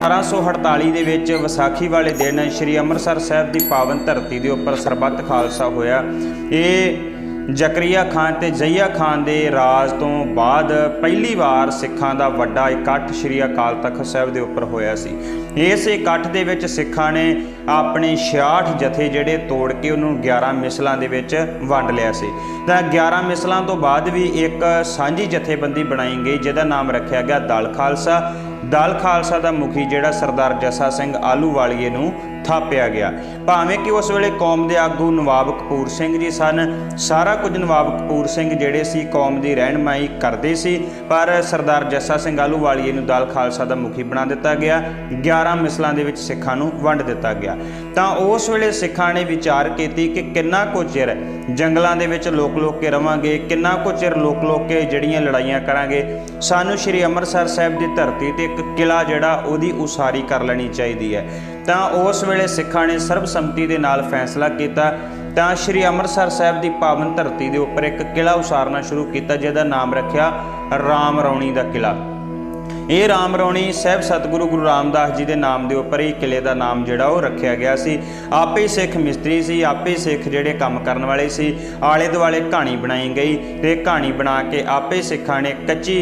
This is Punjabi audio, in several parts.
1848 ਦੇ ਵਿੱਚ ਵਿਸਾਖੀ ਵਾਲੇ ਦਿਨ ਸ੍ਰੀ ਅੰਮ੍ਰਿਤਸਰ ਸਾਹਿਬ ਦੀ ਪਾਵਨ ਧਰਤੀ ਦੇ ਉੱਪਰ ਸਰਬੱਤ ਖਾਲਸਾ ਹੋਇਆ। ਇਹ ਜ਼ਕਰੀਆ ਖਾਨ ਤੇ ਜ਼ਈਆ ਖਾਨ ਦੇ ਰਾਜ ਤੋਂ ਬਾਅਦ ਪਹਿਲੀ ਵਾਰ ਸਿੱਖਾਂ ਦਾ ਵੱਡਾ ਇਕੱਠ ਸ੍ਰੀ ਅਕਾਲ ਤਖਤ ਸਾਹਿਬ ਦੇ ਉੱਪਰ ਹੋਇਆ ਸੀ। ਇਸ ਇਕੱਠ ਦੇ ਵਿੱਚ ਸਿੱਖਾਂ ਨੇ ਆਪਣੇ 66 ਜਥੇ ਜਿਹੜੇ ਤੋੜ ਕੇ ਉਹਨੂੰ 11 ਮਿਸਲਾਂ ਦੇ ਵਿੱਚ ਵੰਡ ਲਿਆ ਸੀ। ਤਾਂ 11 ਮਿਸਲਾਂ ਤੋਂ ਬਾਅਦ ਵੀ ਇੱਕ ਸਾਂਝੀ ਜਥੇਬੰਦੀ ਬਣਾਈ ਗਈ, ਜਿਹਦਾ ਨਾਮ ਰੱਖਿਆ ਗਿਆ ਦਲ ਖਾਲਸਾ। ਦਲ ਖਾਲਸਾ ਦਾ ਮੁਖੀ ਜਿਹੜਾ ਸਰਦਾਰ ਜੱਸਾ ਸਿੰਘ ਆਲੂਵਾਲੀਏ ਨੂੰ ਥਾਪਿਆ ਗਿਆ। ਭਾਵੇਂ ਕਿ ਉਸ ਵੇਲੇ ਕੌਮ ਦੇ ਆਗੂ ਨਵਾਬ ਕਪੂਰ ਸਿੰਘ ਜੀ ਸਨ, ਸਾਰਾ ਕੁਝ ਨਵਾਬ ਕਪੂਰ ਸਿੰਘ ਜਿਹੜੇ ਸੀ ਕੌਮ ਦੀ ਰਹਿਨਮਾਈ ਕਰਦੇ ਸੀ, ਪਰ ਸਰਦਾਰ ਜੱਸਾ ਸਿੰਘ ਆਲੂਵਾਲੀਏ ਨੂੰ ਦਲ ਖਾਲਸਾ ਦਾ ਮੁਖੀ ਬਣਾ ਦਿੱਤਾ ਗਿਆ 11 ਮਿਸਲਾਂ ਦੇ ਵਿੱਚ ਸਿੱਖਾਂ ਨੂੰ ਵੰਡ ਦਿੱਤਾ ਗਿਆ। ਤਾਂ ਉਸ ਵੇਲੇ ਸਿੱਖਾਂ ਨੇ ਵਿਚਾਰ ਕੀਤੀ ਕਿ ਕਿੰਨਾ ਕੁ ਚਿਰ ਜੰਗਲਾਂ ਦੇ ਵਿੱਚ ਲੋਕ ਲੋਕ ਕੇ ਰਵਾਂਗੇ, ਕਿੰਨਾ ਕੁ ਚਿਰ ਲੋਕ ਲੋਕ ਕੇ ਜਿਹੜੀਆਂ ਲੜਾਈਆਂ ਕਰਾਂਗੇ। ਸਾਨੂੰ ਸ਼੍ਰੀ ਅੰਮ੍ਰਿਤਸਰ ਸਾਹਿਬ ਦੀ ਧਰਤੀ ਤੇ ਇੱਕ ਕਿਲਾ ਜਿਹੜਾ, ਉਹਦੀ ਉਸਾਰੀ ਕਰ ਲੈਣੀ ਚਾਹੀਦੀ ਹੈ। ਤਾਂ ਉਸ ਵੇਲੇ ਸਿੱਖਾਂ ਨੇ ਸਰਬਸੰਮਤੀ ਦੇ ਨਾਲ ਫੈਸਲਾ ਕੀਤਾ। ਤਾਂ ਸ਼੍ਰੀ ਅੰਮ੍ਰਿਤਸਰ ਸਾਹਿਬ ਦੀ ਪਾਵਨ ਧਰਤੀ ਦੇ ਉੱਪਰ ਇੱਕ ਕਿਲਾ ਉਸਾਰਨਾ ਸ਼ੁਰੂ ਕੀਤਾ, ਜਿਹਦਾ ਨਾਮ ਰੱਖਿਆ ਰਾਮ ਰੌਣੀ ਦਾ ਕਿਲਾ ਇਹ ਰਾਮ ਰੌਣੀ ਸਾਹਿਬ ਸਤਿਗੁਰੂ ਗੁਰੂ ਰਾਮਦਾਸ ਜੀ ਦੇ ਨਾਮ ਦੇ ਉੱਪਰ ਹੀ ਕਿਲੇ ਦਾ ਨਾਮ ਜਿਹੜਾ ਉਹ ਰੱਖਿਆ ਗਿਆ ਸੀ। ਆਪੇ ਸਿੱਖ ਮਿਸਤਰੀ ਸੀ, ਆਪੇ ਸਿੱਖ ਜਿਹੜੇ ਕੰਮ ਕਰਨ ਵਾਲੇ ਸੀ, ਆਲੇ ਦੁਆਲੇ ਕਹਾਣੀ ਬਣਾਈ ਗਈ ਤੇ ਕਹਾਣੀ ਬਣਾ ਕੇ ਆਪੇ ਸਿੱਖਾਂ ਨੇ ਕੱਚੀ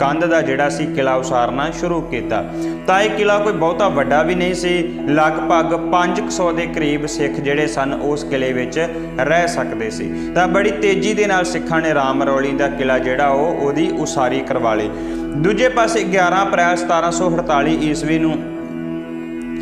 ਕੰਧ ਦਾ ਜਿਹੜਾ ਸੀ ਕਿਲਾ ਉਸਾਰਨਾ ਸ਼ੁਰੂ ਕੀਤਾ। ਤਾਂ ਇਹ ਕਿਲਾ ਕੋਈ ਬਹੁਤਾ ਵੱਡਾ ਵੀ ਨਹੀਂ ਸੀ, ਲਗਭਗ 500 ਦੇ ਕਰੀਬ ਸਿੱਖ ਜਿਹੜੇ ਸਨ ਉਸ ਕਿਲੇ ਵਿੱਚ ਰਹਿ ਸਕਦੇ ਸੀ। ਤਾਂ ਬੜੀ ਤੇਜ਼ੀ ਦੇ ਨਾਲ ਸਿੱਖਾਂ ਨੇ ਰਾਮ ਰੌਲੀ ਦਾ ਕਿਲਾ ਜਿਹੜਾ ਉਹ ਉਹਦੀ ਉਸਾਰੀ ਕਰਵਾ ਲਈ। ਦੂਜੇ ਪਾਸੇ 11 ਅਪ੍ਰੈਲ 1748 ਈਸਵੀ ਨੂੰ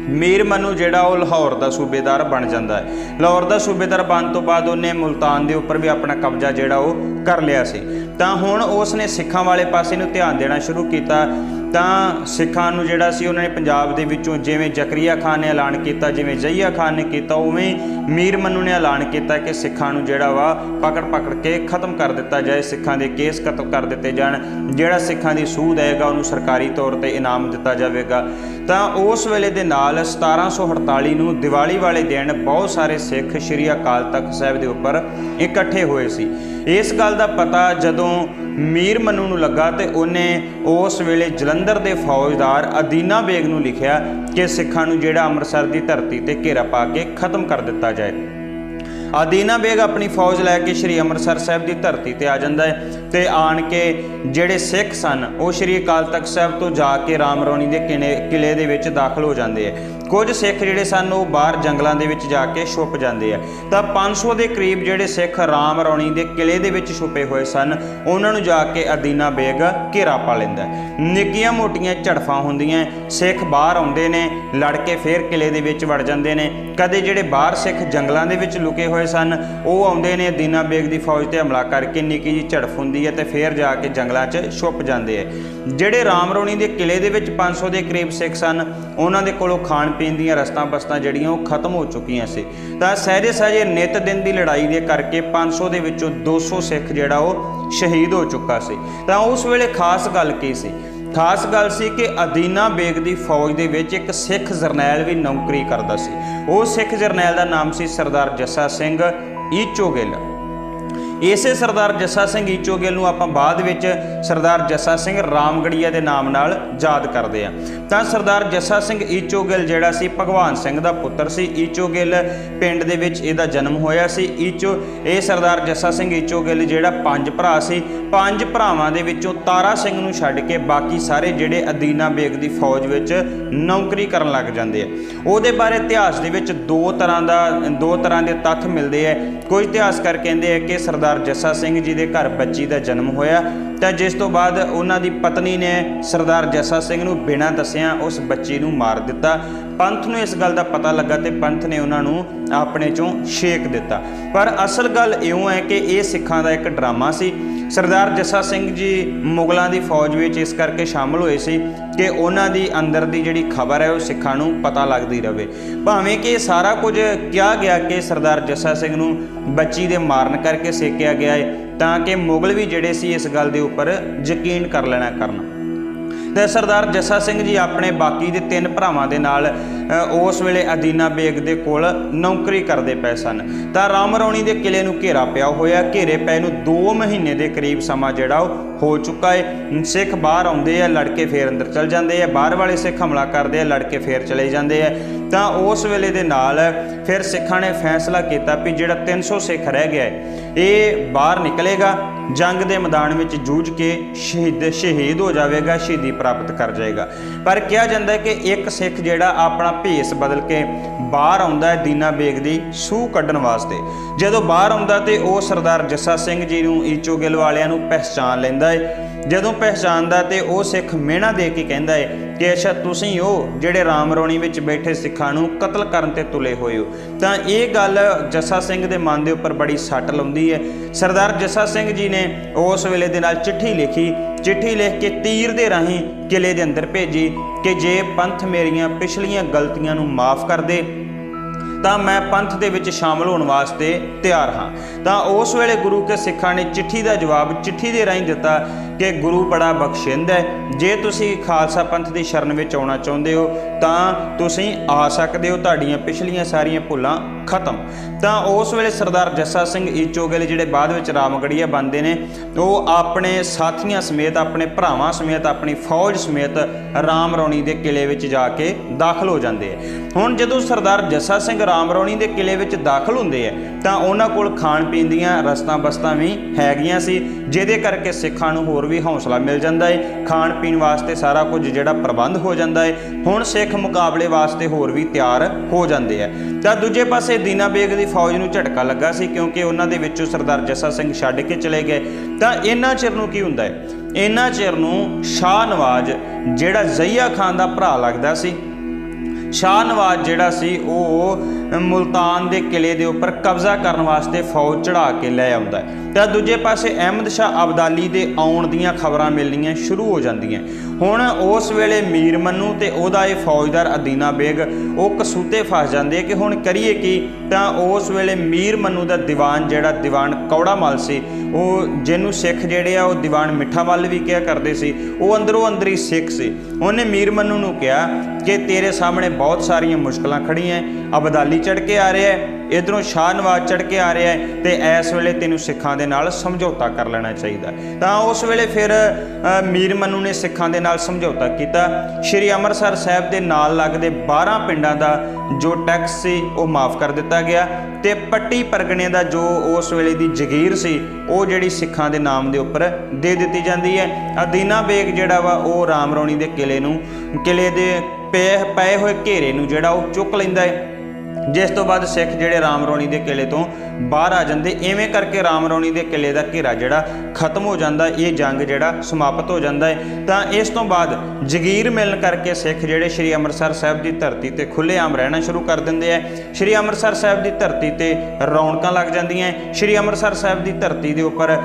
ਮੀਰ ਮਨੂ ਜਿਹੜਾ ਉਹ ਲਾਹੌਰ ਦਾ ਸੂਬੇਦਾਰ ਬਣ ਜਾਂਦਾ ਹੈ। ਲਾਹੌਰ ਦਾ ਸੂਬੇਦਾਰ ਬਣਨ ਤੋਂ ਬਾਅਦ ਉਹਨੇ ਮੁਲਤਾਨ ਦੇ ਉੱਪਰ ਵੀ ਆਪਣਾ ਕਬਜ਼ਾ ਜਿਹੜਾ ਉਹ ਕਰ ਲਿਆ ਸੀ। ਤਾਂ ਹੁਣ ਉਸ ਨੇ ਸਿੱਖਾਂ ਵਾਲੇ ਪਾਸੇ ਨੂੰ ਧਿਆਨ ਦੇਣਾ ਸ਼ੁਰੂ ਕੀਤਾ। ਤਾਂ ਸਿੱਖਾਂ ਨੂੰ ਜਿਹੜਾ ਸੀ ਉਹਨਾਂ ਨੇ ਪੰਜਾਬ ਦੇ ਵਿੱਚੋਂ ਜਿਵੇਂ ਜ਼ਕਰੀਆ ਖਾਨ ਨੇ ਐਲਾਨ ਕੀਤਾ, ਜਿਵੇਂ ਜ਼ਈਆ ਖਾਨ ਨੇ ਕੀਤਾ, ਉਵੇਂ ਮੀਰ ਮਨੂ ਨੇ ਐਲਾਨ ਕੀਤਾ ਕਿ ਸਿੱਖਾਂ ਨੂੰ ਜਿਹੜਾ ਵਾ ਪਕੜ ਪਕੜ ਕੇ ਖਤਮ ਕਰ ਦਿੱਤਾ ਜਾਏ, ਸਿੱਖਾਂ ਦੇ ਕੇਸ ਖਤਮ ਕਰ ਦਿੱਤੇ ਜਾਣ। ਜਿਹੜਾ ਸਿੱਖਾਂ ਦੀ ਸੂਦ ਆਏਗਾ ਉਹਨੂੰ ਸਰਕਾਰੀ ਤੌਰ ਤੇ ਇਨਾਮ ਦਿੱਤਾ ਜਾਵੇਗਾ। ਤਾਂ ਉਸ ਵੇਲੇ ਦੇ ਨਾਲ 1748 ਨੂੰ ਦੀਵਾਲੀ ਵਾਲੇ ਦਿਨ ਬਹੁਤ ਸਾਰੇ ਸਿੱਖ ਸ੍ਰੀ ਅਕਾਲ ਤਖਤ ਸਾਹਿਬ ਦੇ ਉੱਪਰ ਇਕੱਠੇ ਹੋਏ ਸੀ। ਇਸ ਗੱਲ ਦਾ ਪਤਾ ਜਦੋਂ ਮੀਰ ਮਨੂ ਨੂੰ ਲੱਗਾ ਤੇ ਉਹਨੇ ਉਸ ਵੇਲੇ ਜਲੰਧਰ ਦੇ ਫੌਜਦਾਰ ਅਦੀਨਾ ਬੇਗ ਨੂੰ ਲਿਖਿਆ ਕਿ ਸਿੱਖਾਂ ਨੂੰ ਜਿਹੜਾ ਅੰਮ੍ਰਿਤਸਰ ਦੀ ਧਰਤੀ ਤੇ ਘੇਰਾ ਪਾ ਕੇ ਖਤਮ ਕਰ ਦਿੱਤਾ ਜਾਏ। ਆਦੀਨਾ ਬੇਗ ਆਪਣੀ ਫੌਜ ਲੈ ਕੇ ਸ਼੍ਰੀ ਅੰਮ੍ਰਿਤਸਰ ਸਾਹਿਬ ਦੀ ਧਰਤੀ ਤੇ ਆ ਜਾਂਦਾ ਹੈ ਤੇ ਆਣ ਕੇ ਜਿਹੜੇ ਸਿੱਖ ਸਨ, ਉਹ ਸ਼੍ਰੀ ਅਕਾਲ ਤਖਤ ਸਾਹਿਬ ਤੋਂ ਜਾ ਕੇ ਰਾਮ ਰੌਣੀ ਦੇ ਕਿਲੇ ਕਿਲੇ ਦੇ ਵਿੱਚ ਦਾਖਲ ਹੋ ਜਾਂਦੇ ਹੈ। ਕੁਝ ਸਿੱਖ ਜਿਹੜੇ ਸਨ ਉਹ ਬਾਹਰ ਜੰਗਲਾਂ ਦੇ ਵਿੱਚ ਜਾ ਕੇ ਛੁਪ ਜਾਂਦੇ ਆ। ਤਾਂ 500 ਦੇ ਕਰੀਬ ਜਿਹੜੇ ਸਿੱਖ ਰਾਮ ਰੌਣੀ ਦੇ ਕਿਲੇ ਦੇ ਵਿੱਚ ਛੁਪੇ ਹੋਏ ਸਨ, ਉਹਨਾਂ ਨੂੰ ਜਾ ਕੇ ਅਦੀਨਾ ਬੇਗ ਘੇਰਾ ਪਾ ਲੈਂਦਾ ਨਿੱਕੀਆਂ ਮੋਟੀਆਂ ਝੜਫਾਂ ਹੁੰਦੀਆਂ ਸਿੱਖ ਬਾਹਰ ਆਉਂਦੇ ਨੇ, ਲੜ ਕੇ ਫੇਰ ਕਿਲੇ ਦੇ ਵਿੱਚ ਵੜ ਜਾਂਦੇ ਨੇ। ਕਦੇ ਜਿਹੜੇ ਬਾਹਰ ਸਿੱਖ ਜੰਗਲਾਂ ਦੇ ਵਿੱਚ ਲੁਕੇ ਹੋਏ ਸਨ, ਉਹ ਆਉਂਦੇ ਨੇ ਅਦੀਨਾ ਬੇਗ ਦੀ ਫੌਜ ਤੇ ਹਮਲਾ ਕਰਕੇ ਨਿੱਕੀ ਜੀ ਝੜਫ ਹੁੰਦੀ ਹੈ ਤੇ ਫੇਰ ਜਾ ਕੇ ਜੰਗਲਾਂ 'ਚ ਛੁਪ ਜਾਂਦੇ ਆ ਜਿਹੜੇ ਰਾਮ ਰੌਣੀ ਦੇ ਕਿਲੇ ਦੇ ਵਿੱਚ 500 ਦੇ ਕਰੀਬ ਸਿੱਖ ਸਨ, ਉਹਨਾਂ ਦੇ ਕੋਲੋਂ ਖਾਣ ਪੀਣ ਦੀਆਂ ਰਸਤਾਂ ਬਸਤਾਂ ਜਿਹੜੀਆਂ ਉਹ ਖਤਮ ਹੋ ਚੁੱਕੀਆਂ ਸੀ। ਤਾਂ ਸਹਿਜੇ ਸਹਿਜੇ ਨਿਤ ਦਿਨ ਦੀ ਲੜਾਈ ਦੇ ਕਰਕੇ 500 ਦੇ ਵਿੱਚੋਂ 200 ਸਿੱਖ ਜਿਹੜਾ ਉਹ ਸ਼ਹੀਦ ਹੋ ਚੁੱਕਾ ਸੀ। ਤਾਂ ਉਸ ਵੇਲੇ ਖਾਸ ਗੱਲ ਕੀ ਸੀ? ਖਾਸ ਗੱਲ ਸੀ ਕਿ ਅਦੀਨਾ ਬੇਗ ਦੀ ਫੌਜ ਦੇ ਵਿੱਚ ਇੱਕ ਸਿੱਖ ਜਰਨੈਲ ਵੀ ਨੌਕਰੀ ਕਰਦਾ ਸੀ। ਉਹ ਸਿੱਖ ਜਰਨੈਲ ਦਾ ਨਾਮ ਸੀ ਸਰਦਾਰ ਜੱਸਾ ਸਿੰਘ ਈਚੋਗਿੱਲ। ਇਸੇ ਸਰਦਾਰ ਜੱਸਾ ਸਿੰਘ ਈਚੋਗਿੱਲ ਨੂੰ ਆਪਾਂ ਬਾਅਦ ਵਿੱਚ ਸਰਦਾਰ ਜੱਸਾ ਸਿੰਘ ਰਾਮਗੜੀਆ ਦੇ ਨਾਮ ਨਾਲ ਯਾਦ ਕਰਦੇ ਆ ਤਾਂ ਸਰਦਾਰ ਜੱਸਾ ਸਿੰਘ ਈਚੋਗਿੱਲ ਜਿਹੜਾ ਸੀ ਭਗਵਾਨ ਸਿੰਘ ਦਾ ਪੁੱਤਰ ਸੀ। ਈਚੋਗਿੱਲ ਪਿੰਡ ਦੇ ਵਿੱਚ ਇਹਦਾ ਜਨਮ ਹੋਇਆ ਸੀ। ਈਚੋ ਇਹ ਸਰਦਾਰ ਜੱਸਾ ਸਿੰਘ ਈਚੋਗਿੱਲ ਜਿਹੜਾ ਪੰਜ ਭਰਾ ਸੀ। ਪੰਜ ਭਰਾਵਾਂ ਦੇ ਵਿੱਚੋਂ ਤਾਰਾ ਸਿੰਘ ਨੂੰ ਛੱਡ ਕੇ ਬਾਕੀ ਸਾਰੇ ਜਿਹੜੇ ਅਦੀਨਾ ਬੇਗ ਦੀ ਫੌਜ ਵਿੱਚ ਨੌਕਰੀ ਕਰਨ ਲੱਗ ਜਾਂਦੇ ਆ। ਉਹਦੇ ਬਾਰੇ ਇਤਿਹਾਸ ਦੇ ਵਿੱਚ ਦੋ ਤਰ੍ਹਾਂ ਦਾ ਦੋ ਤਰ੍ਹਾਂ ਦੇ ਤੱਥ ਮਿਲਦੇ ਆ। ਕੁਝ ਇਤਿਹਾਸਕਾਰ ਕਹਿੰਦੇ ਆ ਕਿ ਸਰਦਾਰ ਸਰਦਾਰ ਜੱਸਾ ਸਿੰਘ ਜੀ ਦੇ ਘਰ ਬੱਚੀ ਦਾ ਜਨਮ ਹੋਇਆ ਤਾਂ ਜਿਸ ਤੋਂ ਬਾਅਦ ਉਹਨਾਂ ਦੀ ਪਤਨੀ ਨੇ ਸਰਦਾਰ ਜੱਸਾ ਸਿੰਘ ਨੂੰ ਬਿਨਾਂ ਦੱਸਿਆਂ ਉਸ ਬੱਚੀ ਨੂੰ ਮਾਰ ਦਿੱਤਾ। ਪੰਥ ਨੂੰ ਇਸ ਗੱਲ ਦਾ ਪਤਾ ਲੱਗਾ ਤੇ ਪੰਥ ਨੇ ਉਹਨਾਂ ਨੂੰ ਆਪਣੇ ਚੋਂ ਛੇਕ ਦਿੱਤਾ। ਪਰ ਅਸਲ ਗੱਲ ਇਉਂ ਹੈ ਕਿ ਇਹ ਸਿੱਖਾਂ ਦਾ ਇੱਕ ਡਰਾਮਾ ਸੀ। ਸਰਦਾਰ ਜੱਸਾ ਸਿੰਘ ਜੀ ਮੁਗਲਾਂ ਦੀ ਫੌਜ ਵਿੱਚ ਇਸ ਕਰਕੇ ਸ਼ਾਮਲ ਹੋਏ ਸੀ ਕਿ ਉਹਨਾਂ ਦੀ ਅੰਦਰ ਦੀ ਜਿਹੜੀ ਖਬਰ ਹੈ ਉਹ ਸਿੱਖਾਂ ਨੂੰ ਪਤਾ ਲੱਗਦੀ ਰਹੇ ਭਾਵੇਂ ਕਿ ਇਹ ਸਾਰਾ ਕੁਝ ਕਿਹਾ ਗਿਆ ਕਿ ਸਰਦਾਰ ਜੱਸਾ ਸਿੰਘ ਨੂੰ ਬੱਚੀ ਦੇ ਮਾਰਨ ਕਰਕੇ ਸੇਕਿਆ ਗਿਆ ਹੈ ਤਾਂ ਕਿ ਮੁਗਲ ਵੀ ਜਿਹੜੇ ਸੀ ਇਸ ਗੱਲ ਦੇ ਉੱਪਰ ਯਕੀਨ ਕਰ ਲੈਣਾ ਕਰਨ। ਤੇ ਸਰਦਾਰ ਜੱਸਾ ਸਿੰਘ ਜੀ ਆਪਣੇ ਬਾਕੀ ਦੇ ਤਿੰਨ ਭਰਾਵਾਂ ਦੇ ਨਾਲ ਉਸ ਵੇਲੇ ਅਦੀਨਾ ਬੇਗ ਦੇ ਕੋਲ ਨੌਕਰੀ ਕਰਦੇ ਪਏ ਸਨ। ਤਾਂ ਰਾਮ ਰੌਣੀ ਦੇ ਕਿਲੇ ਨੂੰ ਘੇਰਾ ਪਿਆ ਹੋਇਆ, ਘੇਰੇ ਪਏ ਨੂੰ 2 ਮਹੀਨੇ ਦੇ ਕਰੀਬ ਸਮਾਂ ਜਿਹੜਾ ਉਹ ਹੋ ਚੁੱਕਾ ਹੈ ਸਿੱਖ ਬਾਹਰ ਆਉਂਦੇ ਆ, ਲੜਕੇ ਫੇਰ ਅੰਦਰ ਚਲ ਜਾਂਦੇ ਆ। ਬਾਹਰ ਵਾਲੇ ਸਿੱਖ ਹਮਲਾ ਕਰਦੇ ਆ, ਲੜਕੇ ਫੇਰ ਚਲੇ ਜਾਂਦੇ ਆ। ਤਾਂ ਉਸ ਵੇਲੇ ਦੇ ਨਾਲ ਫਿਰ ਸਿੱਖਾਂ ਨੇ ਫੈਸਲਾ ਕੀਤਾ ਵੀ ਜਿਹੜਾ 300 ਸਿੱਖ ਰਹਿ ਗਿਆ ਇਹ ਬਾਹਰ ਨਿਕਲੇਗਾ। ਜੰਗ ਦੇ ਮੈਦਾਨ ਵਿੱਚ ਜੂਝ ਕੇ ਸ਼ਹੀਦ ਸ਼ਹੀਦ ਹੋ ਜਾਵੇਗਾ, ਸ਼ਹੀਦੀ ਪ੍ਰਾਪਤ ਕਰ ਜਾਏਗਾ। ਪਰ ਕਿਹਾ ਜਾਂਦਾ ਹੈ ਕਿ ਇੱਕ ਸਿੱਖ ਜਿਹੜਾ ਆਪਣਾ ਭੇਸ ਬਦਲ ਕੇ ਬਾਹਰ ਆਉਂਦਾ ਹੈ ਦੀਨਾ ਬੇਗ ਦੀ ਸੂਹ ਕੱਢਣ ਵਾਸਤੇ। ਜਦੋਂ ਬਾਹਰ ਆਉਂਦਾ ਤੇ ਉਹ ਸਰਦਾਰ ਜੱਸਾ ਸਿੰਘ ਜੀ ਨੂੰ, ਈਚੋ ਗਿੱਲ ਵਾਲਿਆਂ ਨੂੰ ਪਹਿਚਾਨ ਲੈਂਦਾ ਹੈ। ਜਦੋਂ ਪਹਿਚਾਨਦਾ ਤੇ ਉਹ ਸਿੱਖ ਮਿਹਣਾ ਦੇ ਕੇ ਕਹਿੰਦਾ ਹੈ ਕਿ ਅੱਛਾ, ਤੁਸੀਂ ਉਹ ਜਿਹੜੇ ਰਾਮ ਰੌਣੀ ਵਿੱਚ ਬੈਠੇ ਸਿੱਖਾਂ ਨੂੰ ਕਤਲ ਕਰਨ ਤੇ ਤੁਲੇ ਹੋਏ ਹੋ। ਤਾਂ ਇਹ ਗੱਲ ਜੱਸਾ ਸਿੰਘ ਦੇ ਮਨ ਦੇ ਉੱਪਰ ਬੜੀ ਸੱਟ ਲਾਉਂਦੀ ਹੈ ਸਰਦਾਰ ਜੱਸਾ ਸਿੰਘ ਜੀ ਨੇ ਉਸ ਵੇਲੇ ਦੇ ਨਾਲ ਚਿੱਠੀ ਲਿਖੀ। ਚਿੱਠੀ ਲਿਖ ਕੇ ਤੀਰ ਦੇ ਰਾਹੀਂ ਕਿਲੇ ਦੇ ਅੰਦਰ ਭੇਜੀ ਕਿ ਜੇ ਪੰਥ ਮੇਰੀਆਂ ਪਿਛਲੀਆਂ ਗਲਤੀਆਂ ਨੂੰ ਮਾਫ ਕਰ ਦੇ, ਤਾਂ ਮੈਂ ਪੰਥ ਦੇ ਵਿੱਚ ਸ਼ਾਮਲ ਹੋਣ ਵਾਸਤੇ ਤਿਆਰ ਹਾਂ। ਤਾਂ ਉਸ ਵੇਲੇ ਗੁਰੂ ਕੇ ਸਿੱਖਾਂ ਨੇ ਚਿੱਠੀ ਦਾ ਜਵਾਬ ਚਿੱਠੀ ਦੇ ਰਾਹੀਂ ਦਿੱਤਾ ਕਿ ਗੁਰੂ ਬੜਾ ਬਖਸ਼ਿੰਦ ਹੈ। ਜੇ ਤੁਸੀਂ ਖਾਲਸਾ ਪੰਥ ਦੀ ਸ਼ਰਨ ਵਿੱਚ ਆਉਣਾ ਚਾਹੁੰਦੇ ਹੋ, ਤਾਂ ਤੁਸੀਂ ਆ ਸਕਦੇ ਹੋ। ਤੁਹਾਡੀਆਂ ਪਿਛਲੀਆਂ ਸਾਰੀਆਂ ਭੁੱਲਾਂ ਖਤਮ। ਤਾਂ ਉਸ ਵੇਲੇ ਸਰਦਾਰ ਜੱਸਾ ਸਿੰਘ ਈਚੋਗਲ ਜਿਹੜੇ ਬਾਅਦ ਵਿੱਚ ਰਾਮਗੜੀਆ ਬਣਦੇ ਨੇ, ਉਹ ਆਪਣੇ ਸਾਥੀਆਂ ਸਮੇਤ, ਆਪਣੇ ਭਰਾਵਾਂ ਸਮੇਤ, ਆਪਣੀ ਫੌਜ ਸਮੇਤ ਰਾਮ ਰੌਣੀ ਦੇ ਕਿਲੇ ਵਿੱਚ ਜਾ ਕੇ ਦਾਖਲ ਹੋ ਜਾਂਦੇ ਆ। ਹੁਣ ਜਦੋਂ ਸਰਦਾਰ ਜੱਸਾ ਸਿੰਘ ਰਾਮ ਰੌਣੀ ਦੇ ਕਿਲੇ ਵਿੱਚ ਦਾਖਲ ਹੁੰਦੇ ਆ, ਤਾਂ ਉਹਨਾਂ ਕੋਲ ਖਾਣ ਪੀਣ ਦੀਆਂ ਰਸਤਾਂ ਬਸਤਾਂ ਵੀ ਹੈਗੀਆਂ ਸੀ, ਜਿਹਦੇ ਕਰਕੇ ਸਿੱਖਾਂ ਨੂੰ ਹੋਰ ਵੀ ਹੌਸਲਾ ਮਿਲ ਜਾਂਦਾ ਹੈ ਖਾਣ ਪੀਣ ਵਾਸਤੇ ਸਾਰਾ ਕੁਝ ਜਿਹੜਾ ਪ੍ਰਬੰਧ ਹੋ ਜਾਂਦਾ ਹੈ ਹੁਣ ਸਿੱਖ ਮੁਕਾਬਲੇ ਵਾਸਤੇ ਹੋਰ ਵੀ ਤਿਆਰ ਹੋ ਜਾਂਦੇ ਆ। ਤਾਂ ਦੂਜੇ ਪਾਸੇ ਦੀਨਾ ਬੇਗ ਦੀ ਫੌਜ ਨੂੰ ਝਟਕਾ ਲੱਗਾ ਸੀ ਕਿਉਂਕਿ ਉਹਨਾਂ ਦੇ ਵਿੱਚੋਂ ਸਰਦਾਰ ਜੱਸਾ ਸਿੰਘ ਛੱਡ ਕੇ ਚਲੇ ਗਏ। ਤਾਂ ਇਹਨਾਂ ਚਿਰ ਨੂੰ ਕੀ ਹੁੰਦਾ ਹੈ ਇਹਨਾਂ ਚਿਰ ਨੂੰ ਸ਼ਾਹ ਨਵਾਜ਼, ਜਿਹੜਾ ਜ਼ਈਆ ਖਾਨ ਦਾ ਭਰਾ ਲੱਗਦਾ ਸੀ, ਸ਼ਾਹ ਨਵਾਜ਼ ਜਿਹੜਾ ਸੀ ਉਹ ਮੁਲਤਾਨ ਦੇ ਕਿਲੇ ਦੇ ਉੱਪਰ ਕਬਜ਼ਾ ਕਰਨ ਵਾਸਤੇ ਫੌਜ ਚੜਾ ਕੇ ਲੈ ਆਉਂਦਾ ਹੈ। ਤਾਂ ਦੂਜੇ ਪਾਸੇ ਅਹਿਮਦ ਸ਼ਾਹ ਅਬਦਾਲੀ ਦੇ ਆਉਣ ਦੀਆਂ ਖਬਰਾਂ ਮਿਲਣੀਆਂ ਸ਼ੁਰੂ ਹੋ ਜਾਂਦੀਆਂ। ਹੁਣ ਉਸ ਵੇਲੇ ਮੀਰ ਮੰਨੂ ਤੇ ਉਹਦਾ ਇਹ ਫੌਜਦਾਰ ਅਦੀਨਾ ਬੇਗ, ਉਹ ਕਸੂਤੇ ਫਸ ਜਾਂਦੇ ਕਿ ਹੁਣ ਕਰੀਏ ਕੀ? ਤਾਂ ਉਸ ਵੇਲੇ ਮੀਰ ਮੰਨੂ ਦਾ ਦੀਵਾਨ ਜਿਹੜਾ ਦੀਵਾਨ ਕੌੜਾ ਮਲ ਸੀ, ਉਹ ਜਿਹਨੂੰ ਸਿੱਖ ਜਿਹੜੇ ਆ, ਉਹ ਦੀਵਾਨ ਮਿੱਠਾ ਮੱਲ ਵੀ ਕਿਹਾ ਕਰਦੇ ਸੀ, ਉਹ ਅੰਦਰੋਂ ਅੰਦਰ ਹੀ ਸਿੱਖ ਸੀ। ਉਹਨੇ ਮੀਰ ਮੰਨੂ ਨੂੰ ਕਿਹਾ ਕਿ ਤੇਰੇ ਸਾਹਮਣੇ ਬਹੁਤ ਸਾਰੀਆਂ ਮੁਸ਼ਕਲਾਂ ਖੜੀਆਂ ਅਬਦਾਲੀ ਚੜ ਕੇ ਆ ਰਿਹਾ ਹੈ, ਇਧਰੋਂ ਸ਼ਾਹ ਨਵਾਜ਼ ਚੜ ਕੇ ਆ ਰਿਹਾ ਹੈ ਤੇ ਇਸ ਵੇਲੇ ਤੈਨੂੰ ਸਿੱਖਾਂ ਦੇ ਨਾਲ ਸਮਝੌਤਾ ਕਰ ਲੈਣਾ ਚਾਹੀਦਾ ਤਾਂ ਉਸ ਵੇਲੇ ਫਿਰ ਮੀਰ ਮਨੂ ਨੇ ਸਿੱਖਾਂ ਦੇ ਨਾਲ ਸਮਝੌਤਾ ਕੀਤਾ। ਸ਼੍ਰੀ ਅੰਮ੍ਰਿਤਸਰ ਸਾਹਿਬ ਦੇ ਨਾਲ ਲੱਗਦੇ 12 ਪਿੰਡਾਂ ਦਾ ਜੋ ਟੈਕਸ ਸੀ, ਉਹ ਮਾਫ ਕਰ ਦਿੱਤਾ ਗਿਆ ਤੇ ਪੱਟੀ ਪਰਗਣੇ ਦਾ ਜੋ ਉਸ ਵੇਲੇ ਦੀ ਜ਼ਗੀਰ ਸੀ, ਉਹ ਜਿਹੜੀ ਸਿੱਖਾਂ ਦੇ ਨਾਮ ਦੇ ਉੱਪਰ ਦੇ ਦਿੱਤੀ ਜਾਂਦੀ ਹੈ। ਅਦੀਨਾ ਬੇਗ ਜਿਹੜਾ ਵਾ, ਉਹ ਰਾਮ ਰੌਣੀ ਦੇ ਕਿਲੇ ਨੂੰ, ਕਿਲੇ ਦੇ ਪਏ ਹੋਏ ਘੇਰੇ ਨੂੰ ਜਿਹੜਾ ਉਹ ਚੁੱਕ ਲੈਂਦਾ ਹੈ। ਜਿਸ ਤੋਂ ਬਾਅਦ ਸਿੱਖ ਜਿਹੜੇ ਰਾਮ ਰੌਣੀ ਦੇ ਕਿਲੇ ਤੋਂ ਬਾਹਰ ਆ ਜਾਂਦੇ, ਐਵੇਂ ਕਰਕੇ ਰਾਮ ਰੌਣੀ ਦੇ ਕਿਲੇ ਦਾ ਘੇਰਾ ਜਿਹੜਾ ਖਤਮ ਹੋ ਜਾਂਦਾ, ਇਹ ਜੰਗ ਜਿਹੜਾ ਸਮਾਪਤ ਹੋ ਜਾਂਦਾ ਹੈ। ਤਾਂ ਇਸ ਤੋਂ ਬਾਅਦ ਜਗੀਰ ਮਿਲਣ ਕਰਕੇ ਸਿੱਖ ਜਿਹੜੇ ਸ੍ਰੀ ਅੰਮ੍ਰਿਤਸਰ ਸਾਹਿਬ ਦੀ ਧਰਤੀ ਤੇ ਖੁੱਲ੍ਹੇਆਮ ਰਹਿਣਾ ਸ਼ੁਰੂ ਕਰ ਦਿੰਦੇ ਆ। ਸ੍ਰੀ ਅੰਮ੍ਰਿਤਸਰ ਸਾਹਿਬ ਦੀ ਧਰਤੀ ਤੇ ਰੌਣਕਾਂ ਲੱਗ ਜਾਂਦੀਆਂ ਸ੍ਰੀ ਅੰਮ੍ਰਿਤਸਰ ਸਾਹਿਬ ਦੀ ਧਰਤੀ ਦੇ ਉੱਪਰ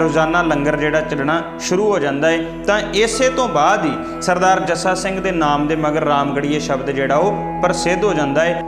ਰੋਜ਼ਾਨਾ ਲੰਗਰ ਜਿਹੜਾ ਚੱਲਣਾ ਸ਼ੁਰੂ ਹੋ ਜਾਂਦਾ ਹੈ। ਤਾਂ ਇਸੇ ਤੋਂ ਬਾਅਦ ਹੀ ਸਰਦਾਰ ਜੱਸਾ ਸਿੰਘ ਦੇ ਨਾਮ ਦੇ ਮਗਰ ਰਾਮਗੜੀਏ ਸ਼ਬਦ ਜਿਹੜਾ ਉਹ ਪ੍ਰਸਿੱਧ ਹੋ ਜਾਂਦਾ ਹੈ।